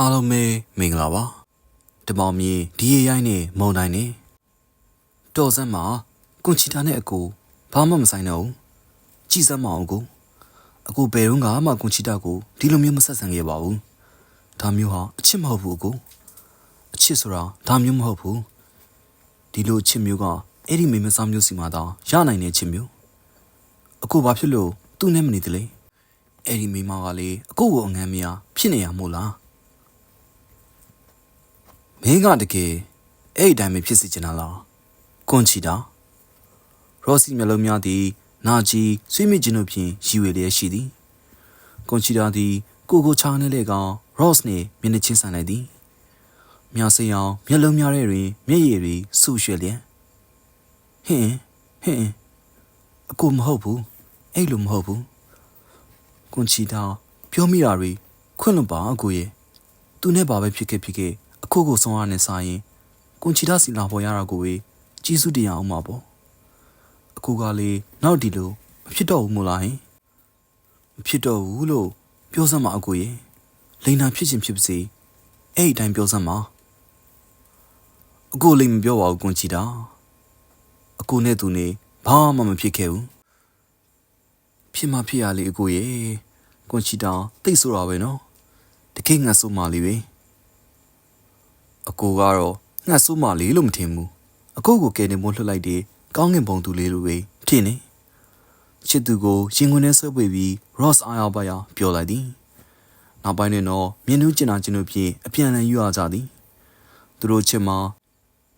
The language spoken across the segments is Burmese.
အားလုံးပဲမင်္ဂလာပါတမောင်မြေဒီရရိုင်းနဲ့မုံတိုင်းနဲ့တော်စမ်းမှာကွန်ချီတာနဲ့အကိုဘာမှမဆိုင်တော့ဘူးကြည်စမ်းမအောင်ကိုအကိုဘယ်တော့မှကွန်ချီတာကိုဒီလိုမျိုးမဆက်ဆံခဲ့ပါဘူးဒါမျိုးဟာအချစ်မဟုတ်ဘူးအကိုအချစ်ဆိုတာဒါမျိုးမဟုတ်ဘူးဒီလိုအချစ်မျိုးကအဲ့ဒီမိမစားမျိုးစီမှာတော့ရနိုင်တဲ့ချစ်မျိုးအကိုဘာဖြစ်လို့သူ့နဲ့မနေတလဲအဲ့ဒီမိမကလေအကိုကိုအငမ်းမရဖြစ်နေရမို့လား မင်းကတကယ်အဲ့ဒီအတိုင်းပဲဖြစ်စီချင်တာလားကွန်ချီတာရောစီမျက်လုံးများသည်နာကြီးဆွေးမိခြင်းတို့ဖြင့်ရည်ဝေလျက်ရှိသည်ကွန်ချီတာသည် ကိုကိုချားနေလေကောင် ရော့စ်နှင့်မျက်နှာချင်းဆိုင်လိုက်သည်မြားစိအောင်မျက်လုံးများထဲတွင်မျက်ရည်တွေဆူရွှဲလျက်ဟင်းဟင်းအကိုမဟုတ်ဘူးအဲ့လိုမဟုတ်ဘူးကွန်ချီတာပြောမိတာတွေခွင့်လွန်ပါအကိုရဲ့သူနဲ့ဘာပဲဖြစ်ခဲ့ဖြစ်ခဲ့ အခုကိုဆုံးရနဲ့စားရင်ကွန်ချီတာစီလာပေါ်ရတာကိုပဲကြီးစုတရားအောင်မှာပေါ့အခုကလေနောက်ဒီလိုမဖြစ်တော့ဘူးမို့လားဟင်မဖြစ်တော့ဘူးလို့ပြောစမ်းပါအကိုရေလိန်နာဖြစ်ချင်းဖြစ်ပါစေအဲ့ဒီအတိုင်းပြောစမ်းပါအကိုလိန်မပြောပါဘူးကွန်ချီတာအကိုနဲ့သူနေဘာမှမဖြစ်ခဲ့ဘူးဖြစ်မှဖြစ်ရလေအကိုရေကွန်ချီတာတိတ်ဆိုတာပဲနော်တကယ်ငါဆိုမှလေးပဲ အကိုကတော့ငှက်ဆိုးမလေးလို့မထင်ဘူးအကိုကိုကယ်နေမို့လှုပ်လိုက်တယ်ကောင်းငင်ပုံသူလေးလိုပဲထင်နေချစ်သူကိုရင်ခွင်ထဲဆွဲပွေပြီး Ross အားရပါရပြောလိုက်သည်နောက်ပိုင်းတွင်တော့မြင်းနှူးကျင်နာကျင်တို့ဖြင့်အပြန်အလှန်ယူရကြသည်သူတို့ချစ်မှာ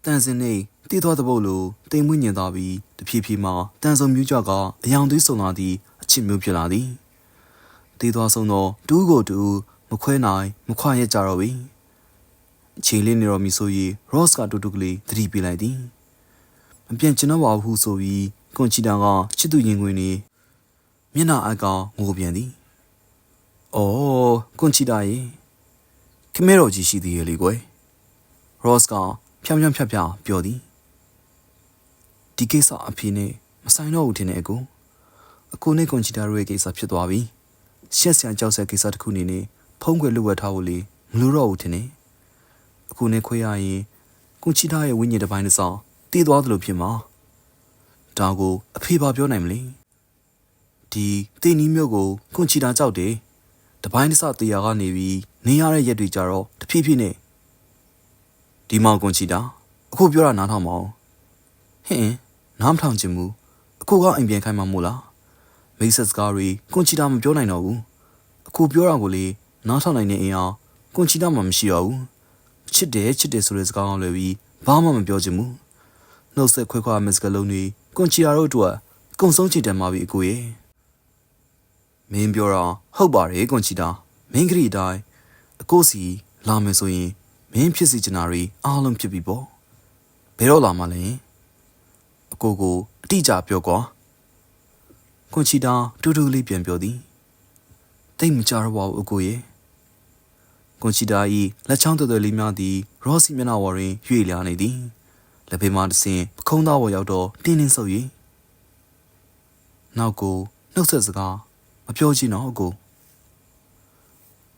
တန်စင်နေတည်သွားတဲ့ပုတ်လိုတိမ်မွေ့ညင်သွားပြီးတဖြည်းဖြည်းမှတန်ဆုံမြူးကြကအယောင်သွေးဆုံလာသည့်အချစ်မျိုးဖြစ်လာသည်တည်သွားဆုံးသောတူးကိုတူးမခွဲနိုင်မခွာရကြတော့ပြီ ခြေလေးနေတော့မီဆိုရီရော့စ်ကတူတူကလေးသတိပေးလိုက်သည်မပြန်ကျွန်တော်ပါဘူးဆိုပြီးကွန်ချီတာကချစ်သူရင်ခွင်နေမျက်နှာအကောင်ငိုပြန်သည်အော်ကွန်ချီတာရေခမဲတော်ကြီးရှိသေးရဲ့လေကွယ်ရော့စ်ကဖြောင်းဖြောင်းဖြတ်ဖြတ်ပြောသည်ဒီကိစ္စအဖေနဲ့မဆိုင်တော့ဘူးထင်တဲ့အကိုအကိုနဲ့ကွန်ချီတာတို့ရဲ့ကိစ္စဖြစ်သွားပြီရှက်ဆရာကြောက်ဆရာကိစ္စတစ်ခုအနေနဲ့ဖုံးကွယ်လွတ်ဝတ်ထားဖို့လေမလိုတော့ဘူးထင်တယ် အခုနဲ့ခွေးရရင်ကိုချီထားရဲ့ဝိညာဉ်တစ်ပိုင်းတစ်စောင်းတည်သွားသလိုဖြစ်မှာဒါကိုအဖေပါပြောနိုင်မလဲဒီတင်းနီးမျိုးကိုကွန်ချီတာကြောက်တယ်တပိုင်းတစ်စတရားကနေပြီးနေရတဲ့ရက်တွေကြတော့တဖြည်းဖြည်းနဲ့ဒီမောင်ကွန်ချီတာအခုပြောတာနားထောင်မအောင်ဟင်းနားမထောင်ချင်ဘူးအခုကအိမ်ပြန်ခိုင်းမှာမို့လားမိတ်ဆက်စကားတွေကွန်ချီတာမပြောနိုင်တော့ဘူးအခုပြောတာကိုလေနားထောင်နိုင်တဲ့အင်အားကွန်ချီတာမှမရှိတော့ဘူး ချစ်တယ်ချစ်တယ်ဆိုတဲ့စကားအောင်လွယ်ပြီးဘာမှမပြောချင်ဘူးနှုတ်ဆက်ခွဲခွာမစကလုံးတွေကွန်ချီယာတို့အတွက်ကုံဆုံးချစ်တယ်မှာပြီအကိုရဲ့မင်းပြောတာဟုတ်ပါတယ်ကွန်ချီတာမင်းကလေးတိုင်းအကိုစီလာမယ်ဆိုရင်မင်းဖြစ်စီချင်တာတွေအားလုံးဖြစ်ပြီပေါ့ဘယ်တော့လာမှလဲအကိုကိုအတိအကျပြောကွာကွန်ချီတာတူတူလေးပြန်ပြောသည်တိတ်မကြတော့ပါဘူးအကိုရဲ့ ကွန်ချီတာ၏လက်ချောင်းတော်တော်လေးများသည်ရော့စီမျက်နှာဝါတွင်ရွေ့လျားနေသည်လက်ဖေးမှတစ်ဆင့်ပခုံးသားပေါ်ရောက်တော့တင်းတင်းဆုပ်၍နောက်ကိုနှုတ်ဆက်စကားမပြောချင်တော့အကို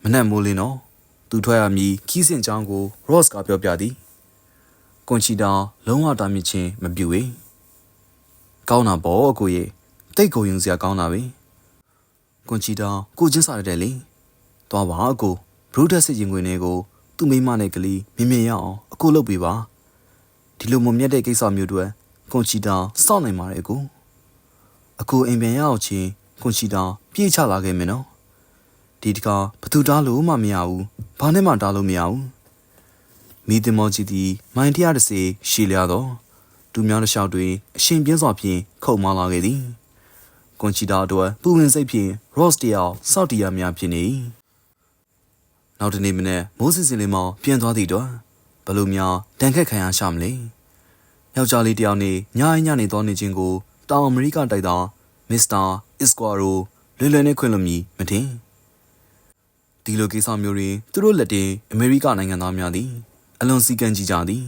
မနဲ့မိုးလင်းတော့သူထွက်ရမည်ခီးစင်ချောင်းကိုရော့စ်ကပြောပြသည်ကွန်ချီတာလုံးဝတားမြစ်ခြင်းမပြုဝေကောင်းတာပေါ့အကိုရဲ့တိတ်ကိုယုံစရာကောင်းတာပဲကွန်ချီတာကိုချင်းစားရတဲ့လေသွားပါအကို ဘရူဒတ်စစ်ရင်ခွင်တွေကိုသူ့မိမနဲ့ကလေးမြင်မြင်ရအောင်အခုလုပ်ပေးပါဒီလိုမမြတ်တဲ့ကိစ္စမျိုးတွေကွန်ချီတာစောင့်နိုင်ပါတယ်အကိုအခုအိမ်ပြန်ရအောင်ချင်းကွန်ချီတာပြေးချလာခဲ့မယ်နော်ဒီတကားဘသူတားလို့မှမရဘူးဘာနဲ့မှတားလို့မရဘူးမိသမောကြီးသည်မိုင်130ရှည်လျားတော့သူများတစ်လျှောက်တွင်အရှင်ပြင်းစွာဖြင့်ခုတ်မလာခဲ့သည်ကွန်ချီတာအတွက်ပူဝင်စိတ်ဖြင့်ရော့စ်တယောက်စောက်တီယာများဖြစ်နေ၏ နောက်တနေ့မနေ့မိုးစင်စင်လေးမောင်ပြန်သွားသည့်တော့ဘလို့များတန်ခက်ခံရရှာမလဲယောက်ျားလေးတယောက်နေညအိညနေသွားနေခြင်းကိုတောင်အမေရိကတိုက်သားမစ္စတာအစ်ကွာရိုလွယ်လွယ်နဲ့ခွင့်လွှတ်မည်မတင်ဒီလိုကိစ္စမျိုးတွေသူတို့လက်တင်အမေရိကနိုင်ငံသားများသည်အလွန်စီကံကြည်ကြသည်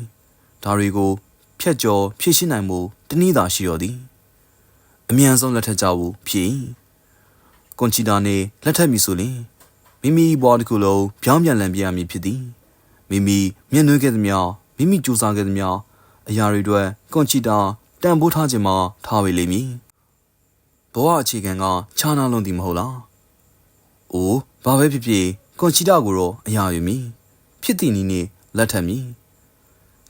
ဒါတွေကိုဖျက်ကျော်ဖြည့်ရှင်းနိုင်မှုတနည်းသာရှိရောသည်အမြန်ဆုံးလက်ထပ်ကြဖို့ဖြစ်ကွန်ချီတာနေလက်ထပ်မည်ဆိုရင် မမိမိဘဝတစ်ခုလုံးပြောင်းပြန်လည်ပြရမည်ဖြစ်သည်မိမိမျက်နှာခဲ့သမျှမိမိကြိုးစားခဲ့သမျှအရာတွေအတွက်ကွန်ချီတာတန်ဖိုးထားခြင်းမှာထားပေလိမ့်မည်ဘဝအခြေခံကခြားနာလုံးသည်မဟုတ်လားအိုးဘာပဲဖြစ်ဖြစ်ကွန်ချီတာကိုတော့အရာယူမည်ဖြစ်သည့်နည်းနဲ့လက်ထပ်မည်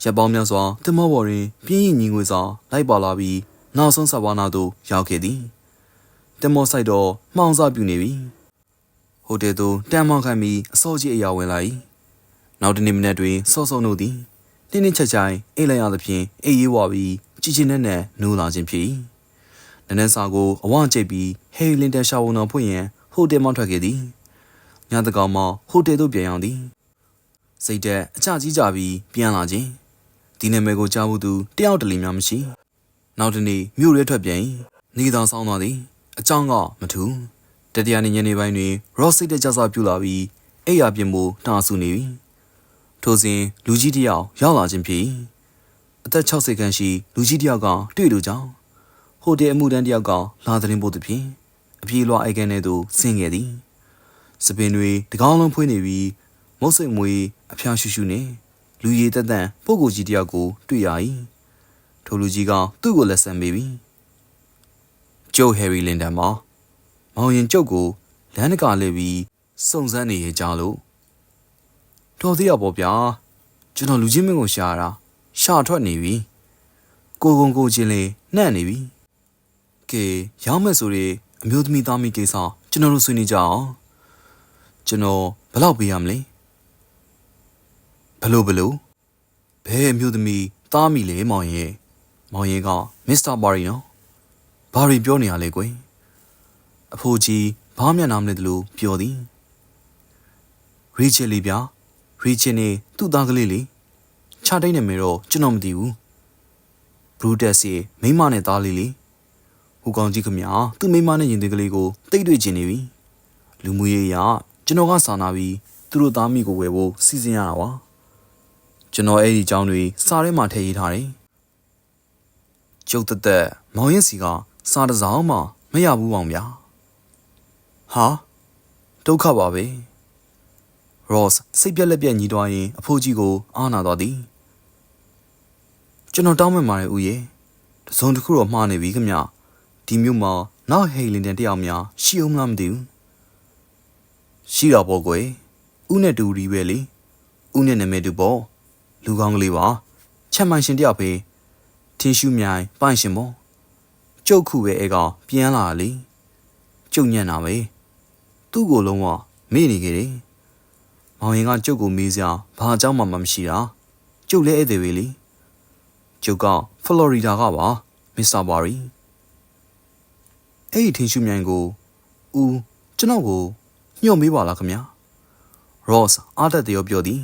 ရပ်ပေါင်းများစွာတင်မောပေါ်တွင်ပြင်းရင်ညီငွေစွာလိုက်ပါလာပြီးနောက်ဆုံးဆပ်ဝါနာသို့ရောက်ခဲ့သည်တင်မောဆိုင်တော့မှောင်စားပြူနေပြီ ဟိုတယ်သို့တန်မောင်းခံပြီးအစောကြီးအရာဝင်လာ၏နောက်တနေ့မနေ့တွင်စောစောတို့သည်တင်းတင်းချက်ချိုင်အိတ်လိုက်ရသဖြင့်အေးရေးဝါပြီးကြည်ချင်တဲ့နဲ့နိုးလာခြင်းဖြစ်၏နန်းနန်းစာကိုအဝကျိတ်ပြီးဟေလင်တန်ရှာဝန်တော်ဖွင့်ရန်ဟိုတယ်မှထွက်ခဲ့သည်ညတကောင်မှဟိုတယ်သို့ပြန်ရောက်သည်စိတ်တက်အချကြီးကြပြီးပြန်လာခြင်းဒီနာမည်ကိုကြားဘူးသူတယောက်တလီများမရှိနောက်တနေ့မြို့ရဲထွက်ပြန်၏နေသာဆောင်းသွားသည်အကြောင်းကမထူး တတိယနေ့ညနေပိုင်းတွင် ရော့စိတ်တက်ကြစားပြူလာပြီးအိယာပြင်မို့တာဆူနေပြီထိုစဉ်လူကြီးတယောက်ရောက်လာခြင်းဖြစ်၏အသက်60ခန်းရှိလူကြီးတယောက်ကတွေ့လို့ကြောင်းဟိုတယ်အမှုတန်းတယောက်ကလာသတင်းပို့သည်ဖြင့်အပြေးလွှားအိုက်ကန်ထဲသို့ဆင်းခဲ့သည်စပင်တွေတကောင်းလုံးဖွင့်နေပြီးမုတ်စိတ်မွေအဖျားရှူရှူနဲ့လူရည်တက်တန့်ပုဂ္ဂိုလ်ကြီးတယောက်ကိုတွေ့ရ၏ထိုလူကြီးကသူ့ကိုလက်ဆံပေးပြီးကျုပ်ဟယ်ရီလင်တန်မှာ မောင်ရင်ကျုပ်ကိုလမ်းတကာလဲပြီးစုံစမ်းနေရကြလို့တော်သေးရပေါ့ဗျာကျွန်တော်လူချင်းမင်းကိုရှာတာရှာထွက်နေပြီကိုကုံကိုချင်းလေးနှံ့နေပြီကဲရောက်မဲ့ဆိုရင်အမျိုးသမီးသားမိကိစ္စကျွန်တော်တို့ဆွေးနွေးကြအောင်ကျွန်တော်ဘယ်လောက်ပေးရမလဲဘလို့ဘလို့ဘဲအမျိုးသမီးသားမိလေမောင်ရင်မောင်ရင်ကမစ္စတာဘာရီနော်ဘာရီပြောနေရလဲကွယ် အဖိုးကြီးဘာမျက်နှာမလဲတလို့ပြောသည်ရီချယ်လီဗျာရီချယ်နေသူ့သားကလေးလေခြာတိတ်နေမယ်တော့ကျွန်တော်မသိဘူးဘရူတက်စီမိမနဲ့သားလေးလေဟိုကောင်ကြီးခမညာသူ့မိမနဲ့ရင်သွေးကလေးကိုတိတ်တွေ့ချင်နေပြီလူမှုရေးအရကျွန်တော်ကစာနာပြီးသူတို့သားမိကိုဝယ်ဖို့စီစဉ်ရတာပါကျွန်တော်အဲ့ဒီအကြောင်းတွေစာထဲမှာထည့်ရေးထားတယ်ကျုပ်တက်တက်မောင်ရင်စီကစာတစ်စောင်းမှမရဘူးအောင်ဗျာ ဟာဒုက္ခပါပဲ Ross စိတ်ပြက်လက်ပြက်ညီးတွားရင်အဖိုးကြီးကိုအားနာသွားသည်ကျွန်တော်တောင်းပန်ပါတယ်ဦးရဲ့တစုံတစ်ခုတော့မှားနေပြီခမဒီမြို့မှာနောက်ဟေလင်တန်တယောက်များရှိအောင်မလားမသိဘူးရှိတာပေါ့ကွယ်ဦးနဲ့တူရီပဲလေဦးနဲ့နာမည်တူပေါ့လူကောင်းကလေးပါချက်မှန်ရှင်တယောက်ပဲထင်းရှူးမြိုင်ပိုင်ရှင်ပေါ့ကျုပ်ခုပဲအဲကောင်ပြန်လာလေကျုပ်ညံ့တာပဲ သူ့ကိုလုံးဝမေ့နေခဲ့တယ်မောင်ရင်ကကျုပ်ကိုမေးစရာဘာအကြောင်းမှမရှိတာကျုပ်လည်းဧည့်သည်ပဲလေကျုပ်ကဖလော်ရီဒါကပါမစ္စတာဘာရီအဲ့ဒီထင်းရှူးမြိုင်ကိုဦးကျွန်တော်ကိုညှို့မေးပါလားခင်ဗျာရော့စ်အားတက်တရောပြောသည်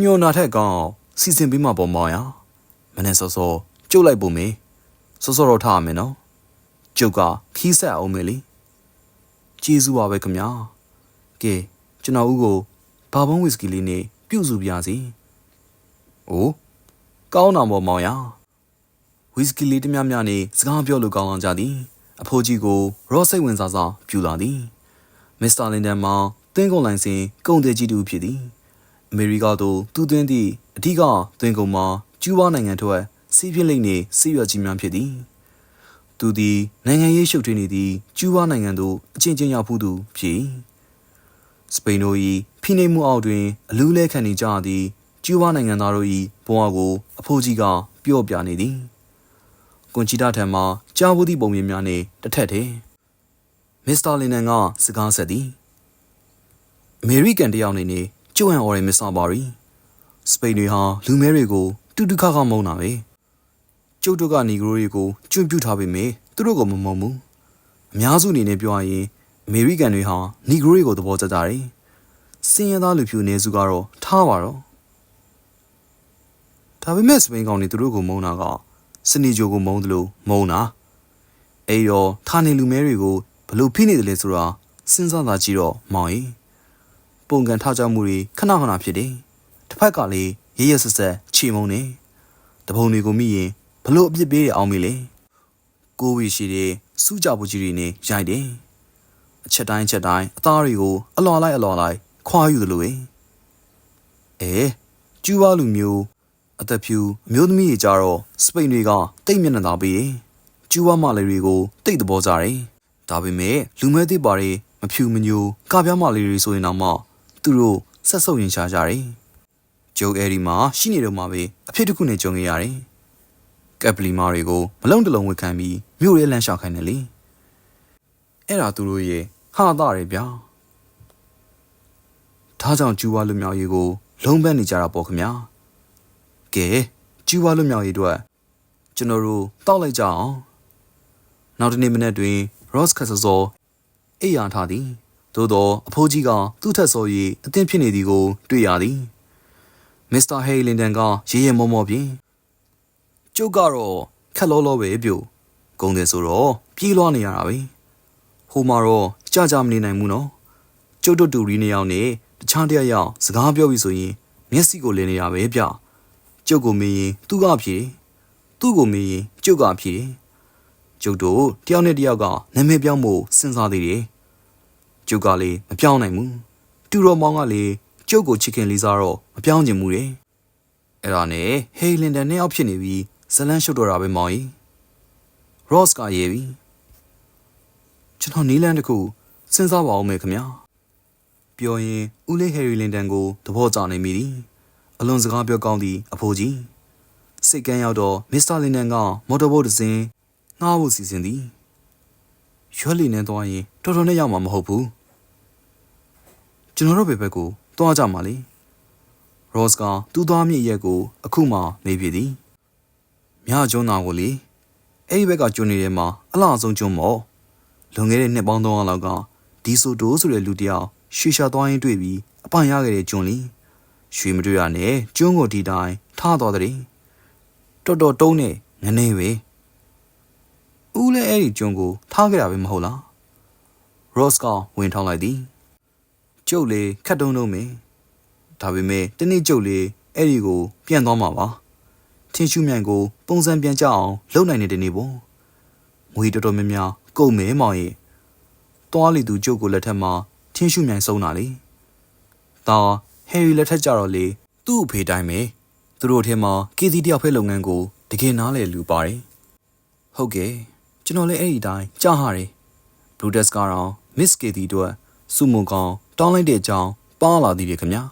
ညှို့နာထက်ကောင်းစီစဉ်ပေးမှာပေါ့မောင်ရမနေ့စောစောကျုပ်လိုက်ပုံမေးစောစောတော့ထားရမယ်နော်ကျုပ်ကခီးဆက်အောင်မေးလေ ကျေးဇူးပါပဲခင်ဗျာကဲကျွန်တော်ဦးကိုဘာဘုံဝီစကီလေးနဲ့ပြုတ်စုပြစီ။အိုးကောင်းတာပေါ့မောင်ရ။ဝီစကီလေးတများများနဲ့စကားပြောလို့ကောင်းအောင်ကြသည်။အဖိုးကြီးကိုရော့စိတ်ဝင်စားစားပြူလာသည်။မစ္စတာလင်ဒန်မှာသွင်းကုန်လိုင်စင်ကုန်သည်ကြီးတူဖြစ်သည်။အမေရိကသို့သူသွင်းသည့်အဓိကသွင်းကုန်မှာကျူးဘားနိုင်ငံထွက်စီးပြင်းလိမ့်နှင့်စီးရွက်ကြီးများဖြစ်သည်။ သူသည်နိုင်ငံရေးရှုပ်ထွေးနေသည့်ကျူးဘားနိုင်ငံသို့အချင်းချင်းရောက်ဖူးသူဖြစ်၏။စပိန်တို့၏ဖိနှိပ်မှုအောက်တွင်အလူးလဲခံနေကြသည့်ကျူးဘားနိုင်ငံသားတို့၏ဘဝကိုအဖိုးကြီးကပြော့ပြနေသည်ကွန်ချီတာထံမှကြားဘူးသည့်ပုံမြင်များနှင့်တထက်တယ်မစ္စတာလင်နန်ကစကားဆက်သည်အမေရိကန်တယောက်အနေနဲ့ကျိုးဟန်အော်ရီမစ္စတာဘာရီစပိန်တွေဟာလူမဲတွေကိုတူတူခါခါမုန်းတာပဲ ကျုပ်တို့ကနေဂရိုတွေကိုကျွန့်ပြူထားပေမဲ့သူတို့ကမမုန်းဘူးအများစုအနေနဲ့ပြောရရင်အမေရိကန်တွေဟာနီဂရိုတွေကိုသဘောကျကြတယ်စင်ရသားလူဖြူနေစုကတော့ထားပါတော့ဒါပေမဲ့စပိန်ကောင်တွေသူတို့ကိုမုန်းတာကစနီဂျိုကိုမုန်းတယ်လို့မုန်းတာအဲ့တော့ထားနေလူမဲတွေကိုဘလို့ဖိနေတယ်လဲဆိုတာစဉ်းစားတာကြည့်တော့မောင်ရင်ပုံကန်ထားကြမှုတွေခဏခဏဖြစ်တယ်တစ်ဖက်ကလည်းရရဆက်ဆက်ချေမုန်းနေတပုံတွေကိုမိရင် ဘလို့အပြစ်ပေးရအောင်မေးလေကိုဝီရှိတဲ့စူးကြပူကြီးတွေနဲ့ရိုက်တယ်အချက်တိုင်းအချက်တိုင်းအသားတွေကိုအလွာလိုက်အလွာလိုက်ခွာယူသလိုပဲအဲကျူးဝါလူမျိုးအသက်ဖြူအမျိုးသမီးတွေကြတော့စပိန်တွေကတိတ်မျက်နှာသာပြီးရင်ကျူးဝါမလေးတွေကိုတိတ်သဘောကြတယ်ဒါပေမဲ့လူမဲသေးပါတွေမဖြူမညိုကပြားမလေးတွေဆိုရင်တော့မှသူတို့ဆက်ဆုပ်ရင်ရှားကြတယ်ကျုပ်အဲဒီမှာရှိနေတော့မှပဲအဖြစ်တစ်ခုနဲ့ကြုံခဲ့ရတယ် ကပ်ပလီမာတွေကိုမလုံးတလုံးဝတ်ခံပြီးမြို့ရဲလမ်းလျှောက်ခိုင်းတယ်လေအဲ့ဒါသူတို့ရဲ့ဟာသားတွေဗျာဒါကြောင့်ကျူဝါလူမျိုးရေးကို လုံးပန်းနေကြတာပေါ့ခင်ဗျာကဲကျူဝါလူမျိုးရေးအတွက်ကျွန်တော်တို့တောက်လိုက်ကြအောင်နောက်တနေ့မနေ့တွင် Ross Castle အိယာထားသည်သို့သောအဖိုးကြီးကသူ့ထက်စော၍အသင်ဖြစ်နေသည်ကို တွေ့ရသည်မစ္စတာဟေးလင်တန်ကရေရဲမောမောဖြင့် ကျုပ်ကတော့ခက်လောလောပဲပြုတ်ဂုံတယ်ဆိုတော့ပြေးလွှားနေရတာပဲဟိုမှာတော့ကြာကြာမနေနိုင်ဘူးနော်ကျုပ်တို့တူရီနှစ်ယောက်နဲ့တခြားတစ်ယောက်စကားပြောပြီဆိုရင်မျက်စိကိုလင်းနေရပဲဗျကျုပ်ကိုမေးရင်သူကဖြေသူ့ကိုမေးရင်ကျုပ်ကဖြေကျုပ်တို့တယောက်နဲ့တယောက်ကနာမည်ပြောင်းဖို့စဉ်းစားသေးတယ်ကျုပ်ကလေမပြောင်းနိုင်ဘူးတူတော်မောင်ကလေကျုပ်ကိုချစ်ခင်လေးစားတော့မပြောင်းချင်ဘူးလေအဲ့ဒါနဲ့ဟေးလင်တန်နှစ်ယောက်ဖြစ်နေပြီး ဇလန်းရှုပ်တော့တာပဲမောင်ကြီးရော့စ်ကရေးပြီကျွန်တော်နီလန်တစ်ခုစဉ်းစားပါဦးမယ်ခင်ဗျာပြောရင်ဦးလေးဟယ်ရီလင်တန်ကိုသဘောကျနေမိသည်အလွန်စကားပြောကောင်းသည့်အဖိုးကြီးစိတ်ကန်းရောက်တော့မစ္စတာလင်တန်ကမော်တော်ဘုတ်တစ်စင်းငှားဖို့စီစဉ်သည်ရွက်လီနဲ့သွားရင်တော်တော်နဲ့ရောက်မှာမဟုတ်ဘူးကျွန်တော်တို့ဘယ်ဘက်ကိုသွားကြမှာလေရော့စ်ကသူ့သွားမြင့်ရက်ကိုအခုမှမေးပြသည် မြကျွန်းသားကိုလေအဲ့ဒီဘက်ကကျွန်းနေတဲ့မှာအလားဆုံးကျွန်းမော်လွန်ခဲ့တဲ့နှစ်ပေါင်း300လောက်ကဒီဆိုတိုးဆိုတဲ့လူတစ်ယောက်ရွှေရှာသွားရင်တွေ့ပြီးအပန်ရခဲ့တဲ့ကျွန်းလီရွှေမတွေ့ရနဲ့ကျွန်းကိုဒီတိုင်းထားတော်တဲ့တော်တော်တုံးနဲ့ငနေပဲဦးလည်းအဲ့ဒီကျွန်းကိုထားခဲ့တာပဲမဟုတ်လားရော့စ်ကဝင်ထောင်းလိုက်သည်ကျုပ်လေခတ်တုံးတုံးမင်းဒါပေမဲ့တနေ့ကျုပ်လေအဲ့ဒီကိုပြန်သွားမှာပါ ထင်းရှူမြိုင်ကိုပုံစံပြန်ကြအောင်လုပ်နိုင်တဲ့နေ့ပေါ့ငွေတော်တော်များများကုန်မဲမောင်ရဲ့သွားလီသူကျုပ်ကိုလက်ထက်မှာထင်းရှူမြိုင်ဆုံးတာလေ။ဒါဟယ်ရီလက်ထက်ကြတော့လေသူ့အဖေတိုင်းပဲသူတို့ထဲမှာကေစီတယောက်ဖက်လုပ်ငန်းကိုတကယ်နားလေလူပါတယ်။ဟုတ်ကဲ့ကျွန်တော်လည်းအဲ့ဒီတိုင်းကြားဟာတယ်။ဘလူးတက်စ်ကတော့မစ်ကေတီတို့စုမုံကောင်တောင်းလိုက်တဲ့အကြောင်းပါလာသေးတယ်ခင်ဗျာ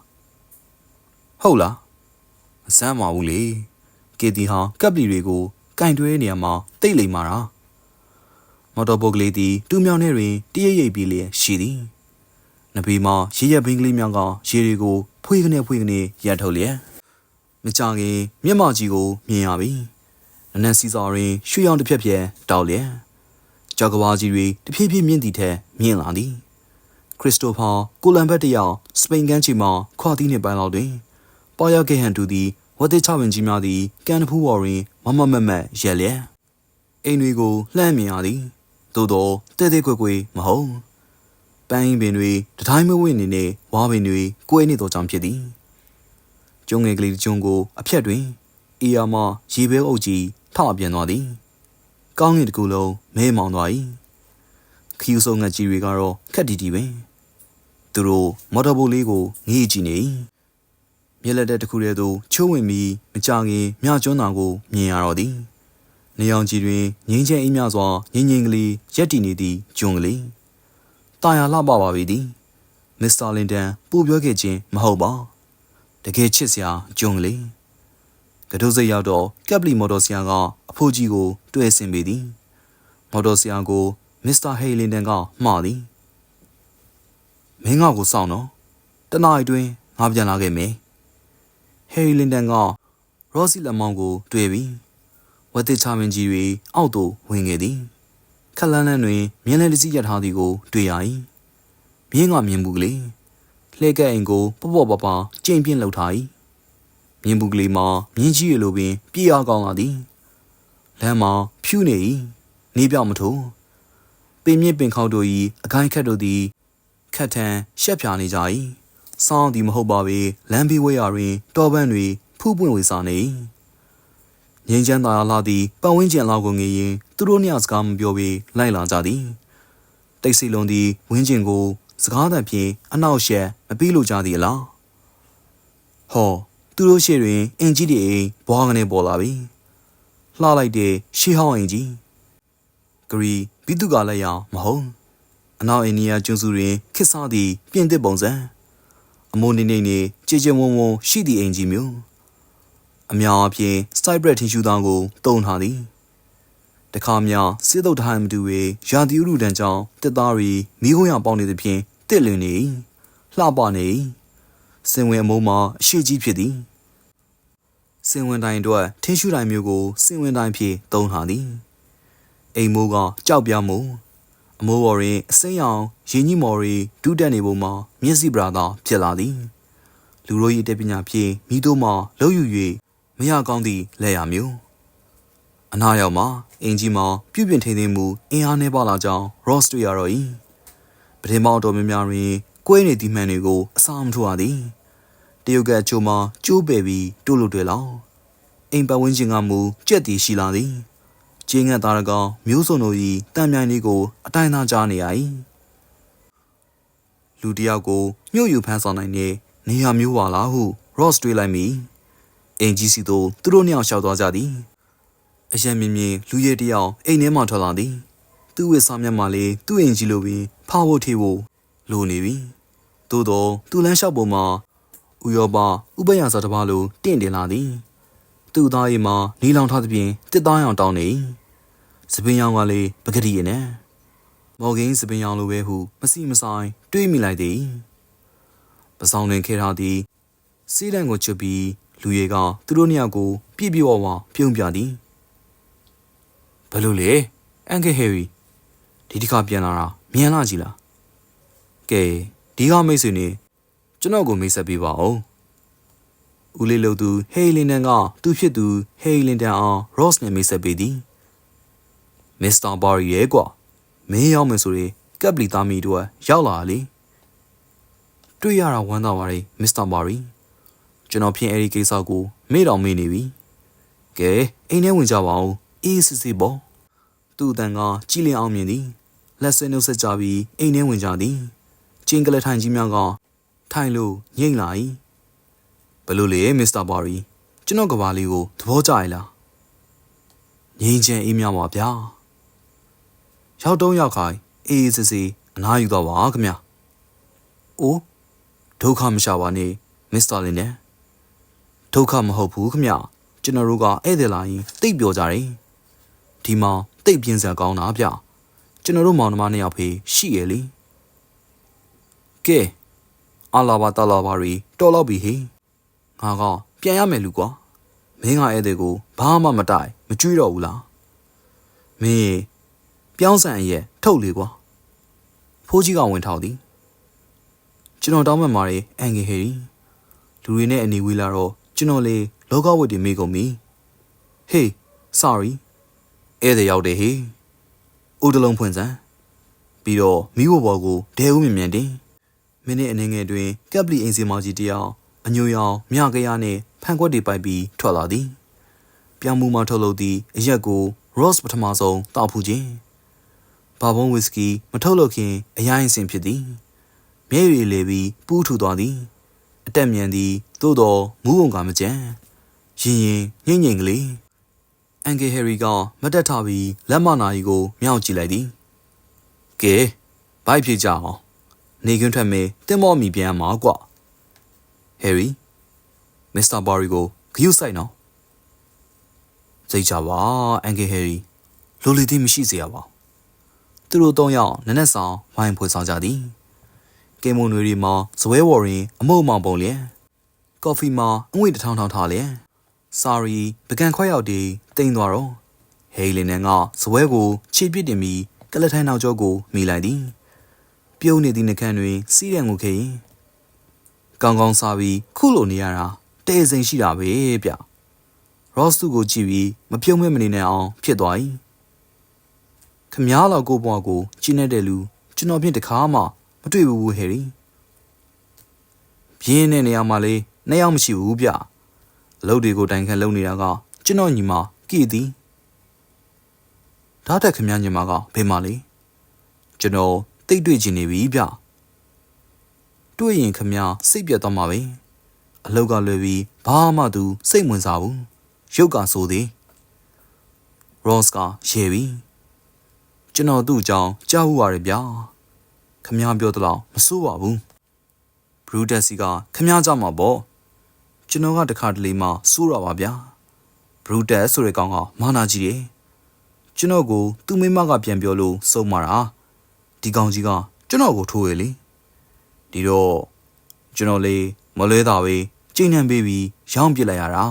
။ဟုတ်လား။မဆမ်းပါဘူးလေ။ ကေတီဟာကပ်ပလီတွေကိုကင်တွဲနေရမှာတိတ်လိမ်မာတာ။မော်တော်ဘုတ်ကလေးသည်တူးမြောင်ထဲတွင်တရရိပ်ပြီးလျက်ရှိသည်။နဘေးမှာရေရဘင်းကလေးများကရေတွေကိုဖွေးကနေဖွေးကနေရထုတ်လျက်မကြခင်မျက်မှောက်ကြီးကိုမြင်ရပြီ။နနက်စီစာတွင်ရွှေရောင်တစ်ဖြက်ဖြက်တောက်လျက်ကြောက်ကဘာကြီးတွေတဖြည်းဖြည်းမြင့်သည်ထက်မြင့်လာသည်။ခရစ်စတိုဖာကိုလံဘတ်တယောက်စပိန်ကမ်းခြေမှာခွာသီးနှင့်ပန်းလောက်တွင်ပေါ်ရောက်ခဲ့ဟန်တူသည် ဝတ်သေးချဝင်ကြီးများသည်ကန်တဖူးဝေါ်တွင်မမမတ်မတ်ရက်လျက်အိမ်တွေကိုလှမ်းမြင်ရသည်သို့တော့တဲတဲကွယ်ကွယ်မဟုတ်ပန်းပင်တွေတတိုင်းမဝင့်နေနေဝါပင်တွေကိုယ်နေသောကြောင့်ဖြစ်သည်ကျုံငယ်ကလေးတစ်ကျုံကိုအဖြက်တွင်အီယာမရေဘဲအုပ်ကြီးထပြန်သွားသည်ကောင်းကင်တစ်ခုလုံးမဲမောင်သွား၏ခီးဆုံငတ်ကြီးတွေကတော့ခက်တီတီပဲသူတို့မော်တော်ဘိုတ်လေးကိုငေးကြည့်နေ မျက်လက်တဲ့တစ်ခုတည်းသို့ချိုးဝင်ပြီးမကြခင်မြကျွန်းတော်ကိုမြင်ရတော့သည်နေအောင်ကြီးတွင်ငင်းချင်းအိမ်မြစွာငင်းငင်းကလေးရက်တည်နေသည့်ဂျွန်ကလေးတာယာလှပပါပြီသည်မစ္စတာလင်တန်ပို့ပြောခဲ့ခြင်းမဟုတ်ပါတကယ်ချစ်စရာဂျွန်ကလေးကဒုစိတ်ရောက်တော့ကက်ပလီမော်တော်ဆရာကအဖိုးကြီးကို တွေ့ဆင်ပေသည်မော်တော်ဆရာကိုမစ္စတာဟေးလင်တန်ကမှားသည်မင်းငါ့ကိုစောင့်တော့တနားရီတွင်ငါပြန်လာခဲ့မယ် ဟေးလင်တန်ကရောစီလက်မောင်းကိုတွေ့ပြီးဝတ်တစ်ချမင်းကြီးတွေအောက်သို့ဝင်ခဲ့သည်ခက်လန်းလန်းတွင်မြင်းလဲတစ်စီးရထားသည်ကိုတွေ့ရ၏မြင်းကမြင်ဘူးကလေးလှဲကဲအိမ်ကိုပေါ့ပေါ့ပါပါကျိန်ပြင်းလှုပ်ထား၏မြင်းဘူးကလေးမှာမြင်းကြီးရလိုပင်ပြေးအားကောင်းလာသည်လမ်းမှာဖြူးနေ၏နေပြောင်မထိုးပင်မြင့်ပင်ခေါတို့၏အခိုင်ခက်တို့သည်ခက်ထန်ရှက်ဖြာနေကြ၏ စောင်းသည်မဟုတ်ပါပေလမ်းဘေးဝဲရာတွင်တော်ပန်းတွေဖူးပွင့်ဝေစာနေ၏ငင်းချမ်းသာလာသည်ပတ်ဝန်းကျင်လောက်ကိုငေးရင်သူတို့နှစ်ယောက်စကားမပြောဘဲလိုက်လာကြသည်တိတ်ဆိတ်လွန်သည်ဝင်းကျင်ကိုစကားသံဖြင့်အနောက်ရှက်မပြီးလို့ကြသည်အလားဟောသူတို့ရှေ့တွင်အင်ကြီးတွေအိမ်ဘွားကနေပေါ်လာပြီလှလိုက်တဲ့ရှေးဟောင်းအင်ကြီးဂရီဘီသူကလည်းရအောင်မဟုတ်အနောက်အိန္ဒိယကျွန်းစုတွင်ခစ်စားသည့်ပြင်သစ်ပုံစံ အမိုးနေနေနေကြည်ကြဝုံဝုံရှိသည့်အင်ကြီးမျိုးအများအပြားစိုက်ဘရက်ထင်းရှူသားကိုတုံထားသည်တခါမြစစ်တုတ်ထိုင်မတူဝေရာသီဥတုတန်းကြောင့်တစ်သားရီမိခိုးရပေါင်းနေသဖြင့်တစ်လွင်နေလှပနေစင်ဝင်အမိုးမှာအရှိကြီးဖြစ်သည်စင်ဝင်တိုင်းအတွက်ထင်းရှူတိုင်းမျိုးကိုစင်ဝင်တိုင်းဖြင့်သုံးထားသည်အိမ်မိုးကကြောက်ပြမို့ အမိုးပေါ်တွင်အစိမ်းရောင်ရင်းကြီးမော်ရီဒူးတက်နေပုံမှာမျက်စိပရာသာဖြစ်လာသည်လူတို့၏တက်ပညာဖြင့်မိတို့မှလှုပ်ယူ၍မရကောင်းသည့်လက်ရမျိုးအနာရောက်မှာအင်ကြီးမှာပြုပြင်ထိန်သိမ်းမှုအင်အားနှဲပါလာကြောင်း Ross တွေ့ရတော့၏ပထမတော်များများတွင်ကွဲနေသည့်မှန်တွေကိုအစာမထိုးရသည်တရုတ်ကချိုမှာကျိုးပယ်ပြီးတို့လို့တွေ့လောင်အိမ်ပတ်ဝန်းကျင်ကမူကြက်တီရှိလာသည် ကျင်းငတ်သားတကောင်မျိုးစုံတို့၏တံမြိုင်လေးကို အတိုင်းသားကြားနေရ၏လူတယောက်ကိုညှို့ယူဖမ်းဆောင်နိုင်တဲ့နေရာမျိုးပါလားဟု Ross တွေးလိုက်မိအင်ကြီးစီတို့သူတို့နှစ်ယောက်ရှောက်သွားကြသည်အယံမြင်မြင်လူရဲတယောက်အိမ်ထဲမှထွက်လာသည် သူ့ဝစ်စားမျက်မှလေးသူ့အင်ကြီးလိုပင်ဖာဖို့ထေဖို့လိုနေပြီသို့တော့သူ့လမ်းလျှောက်ပေါ်မှာဥရောပဥပယစာတစ်ပါးလိုတင့်တယ်လာသည်သူ့သားအိမ်မှာနီလောင်ထားသဖြင့်တစ်သားရောင်တောင်းနေ စပင်းရောင်ကလေးပကတိရနဲ့မော်ဂင်းစပင်းရောင်လိုပဲဟုမစီမဆိုင်တွေးမိလိုက်သည်ပစောင်းတွင်ခဲထားသည်စီးတန်းကိုချွတ်ပြီးလူရဲကသူတို့နှစ်ယောက်ကိုပြည့်ပြည့်ဝဝပြုံးပြသည်ဘယ်လိုလဲအန်ကယ်ဟယ်ရီဒီတစ်ခါပြန်လာတာမြန်လာကြည်လားကဲဒီကမိတ်ဆွေနေကျွန်တော်ကိုမိတ်ဆက်ပေးပါဦးဦးလေးလို့သူဟေးလင်တန်ကသူ့ဖြစ်သူဟေးလင်တန်အောင် Ross နဲ့မိတ်ဆက်ပေးသည် မစ္စတာဘာရီရဲ့ကွာမင်းရောက်မယ်ဆိုရင်ကပ်ပလီသားမီတို့ရောက်လာလေတွေ့ရတာဝမ်းသာပါတယ်မစ္စတာဘာရီကျွန်တော်ဖြင့်အဲဒီကိစ္စကိုမေ့တော်မေ့နေပြီကဲအိမ်ထဲဝင်ကြပါဦးအေးစစ်စစ်ပေါ့သူ့အတန်ကကြည်လင်အောင်မြင်သည်လက်ဆွဲနှုတ်ဆက်ကြပြီးအိမ်ထဲဝင်ကြသည်ကျင်းကလေးထိုင်ကြီးများကထိုင်လို့ငိမ့်လာ၏ဘယ်လိုလဲမစ္စတာဘာရီကျွန်တော်ကဘာလေးကိုသဘောကျရလားငိမ့်ချင်အေးမြပါဗျာ ရောက်တော့ရောက်ခိုင်အေးစစ်စစ်အနားယူတော့ပါခင်ဗျအိုးဒုက္ခမရှာပါနဲ့မစ္စတာလင်နဲ့ဒုက္ခမဟုတ်ဘူးခင်ဗျကျွန်တော်တို့ကဧည့်သည်လာရင်တိတ်ပြောကြတယ်ဒီမှာတိတ်ပြင်းစရာကောင်းတာဗျကျွန်တော်တို့မောင်နှမနှစ်ယောက်ဖေးရှိရလေကဲအလာဘာတလာဘာရီတော်တော့ပြီဟေးငါကပြန်ရမယ်လူကွာမင်းကဧည့်သည်ကိုဘာမှမတိုင်မကြွေးတော့ဘူးလားမင်း ပြောင်းဆန်ရဲ့ထုတ်လေကွာဖိုးကြီးကဝင်ထောက်သည်ကျွန်တော်တောင်းမှန်ပါတယ်အန်ဂေဟေရီလူတွေနဲ့အနေဝေးလာတော့ကျွန်တော်လေလောကဝတ်တွေမေးကုန်ပြီဟေး sorry ဧည့်သည်ရောက်တယ်ဟေးဦးတလုံးဖွင့်စမ်းပြီးတော့မိဘဘော်ကိုဒဲဦးမြင်မြန်တင်မိနစ်အနည်းငယ်တွင်ကပ်ပလီအင်စီမောင်ကြီးတယောက်အညိုရောင်မြကရနှင့်ဖန်ခွက်တွေပိုက်ပြီးထွက်လာသည်ပြောင်မှုမှထုတ်လုပ်သည့်အရက်ကို Ross ပထမဆုံးတောက်ဖူးခြင်း ဘာဘုံဝီစကီ မထုတ်လုပ်ခင်အရင်အစဉ်ဖြစ်သည်မျက်ရည်လေပြီးပူးထူသွားသည်အတက်မြန်သည်သို့တော်မူးုံကမကြမ်းရင်ရင်ငိမ့်ငိမ့်ကလေးအန်ကယ်ဟယ်ရီကမတ်တက်ထားပြီးလက်မနာကြီးကိုမြောက်ကြည့်လိုက်သည်ကဲဘိုက်ဖြစ်ကြအောင်နေခွန်းထွက်မေးတင်မော့မီပြန်မှာကွဟယ်ရီမစ္စတာဘာရီကိုဂယုဆိုင်နော်စိတ်ချပါအန်ကယ်ဟယ်ရီလိုလီသည်မရှိစေရပါ သူတို့သုံးယောက်နနက်ဆောင်ဝိုင်းဖွေဆောင်ကြသည်ကင်မွန်တွေရီမှာဇွဲဝော်ရင်အမုံမောင်ပုံလျက်ကော်ဖီမှာအငွေတထောင်ထောင်ထားလျက်စာရီပကံခွက်ရောက်တီတိမ်သွားတော့ဟေးလင်နန်ကဇွဲကိုခြေပစ်တင်ပြီးကလထိုင်နောက်ကျောကိုမိလိုက်သည် ပြုံးနေသည့်နှခမ်းတွင်စီးရန်ကိုခေရင်ကောင်းကောင်းစားပြီးခုလိုနေရတာတဲစိန်ရှိတာပဲဗျရော့စ်သူကိုကြည့်ပြီးမပြုံးမဲမနေနိုင်အောင်ဖြစ်သွား၏ ခမားလောက်ကိုဘွားကိုကျင်းနေတဲ့လူကျွန်တော်ဖြင့်တခါမှမတွေ့ဘူးဟယ်ရီပြင်းတဲ့နေရာမှာလေနှစ်ယောက်မရှိဘူးဗျအလုပ်တွေကိုတိုင်ခံလုပ်နေတာကကျွန်တော်ညီမကီသည်ဒါတက်ခမည်းညီမကဘယ်မှာလဲကျွန်တော်တိတ်တွေ့ချင်နေပြီဗျတွေ့ရင်ခမည်းစိတ်ပြတ်သွားမှာပဲအလောက်ကလွယ်ပြီးဘာမှသူစိတ်ဝင်စားဘူးရုပ်ကဆိုသည် Ross ကရေပြီ ကျွန်တော်သူ့အကြောင်းကြားဦးရတယ်ဗျာခမည်းပြောသလောက်မစိုးပါဘူး Brutus ကခမည်းကြမှာပေါ့ကျွန်တော်ကတခါတလေမှစိုးရပါဗျာ Brutus ဆိုတဲ့ကောင်ကမာနာကြီးတယ်ကျွန်တော်ကိုသူ့မိမကပြန်ပြောလို့စုံမာတာဒီကောင်ကြီးကကျွန်တော်ကိုထိုးရလေဒီတော့ကျွန်တော်လေးမလဲတာပဲကျိန်နှံပေးပြီးရောင်းပစ်လိုက်ရတာ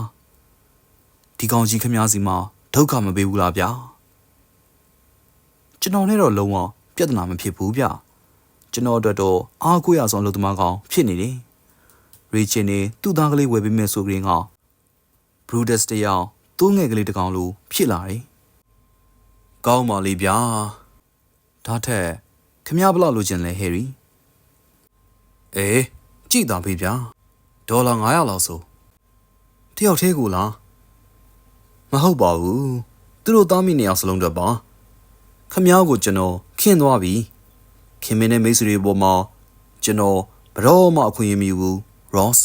ဒီကောင်ကြီးခမည်းစီမှာဒုက္ခမပေးဘူးလားဗျာ ကျွန်တော်နဲ့တော့လုံးဝပြဿနာမဖြစ်ဘူးဗျကျွန်တော်အတွက်တော့အားကိုးရဆုံးအလုပ်သမားကောင်ဖြစ်နေတယ်ရီချင်နေသူ့သားကလေးဝယ်ပေးမယ်ဆိုကြရင်ကဘရူဒက်စ်တယောက်သူ့ငယ်ကလေးတစ်ကောင်လိုဖြစ်လာတယ်ကောင်းပါလေဗျာဒါထက်ခမည်းဘလောက်လိုချင်လဲဟယ်ရီအေးကြည့်တာဖေးဗျာဒေါ်လာ900လောက်ဆိုတယောက်သေးကိုလားမဟုတ်ပါဘူးသူတို့သားမိနှစ်ယောက်စလုံးတော့ပါ ခမည်းကိုကျွန်တော်ခင်းသွားပြီခင်မင်းနဲ့မိတ်ဆွေတွေပေါ်မှာကျွန်တော်ဘယ်တော့မှအခွင့်အရေးမယူဘူး Ross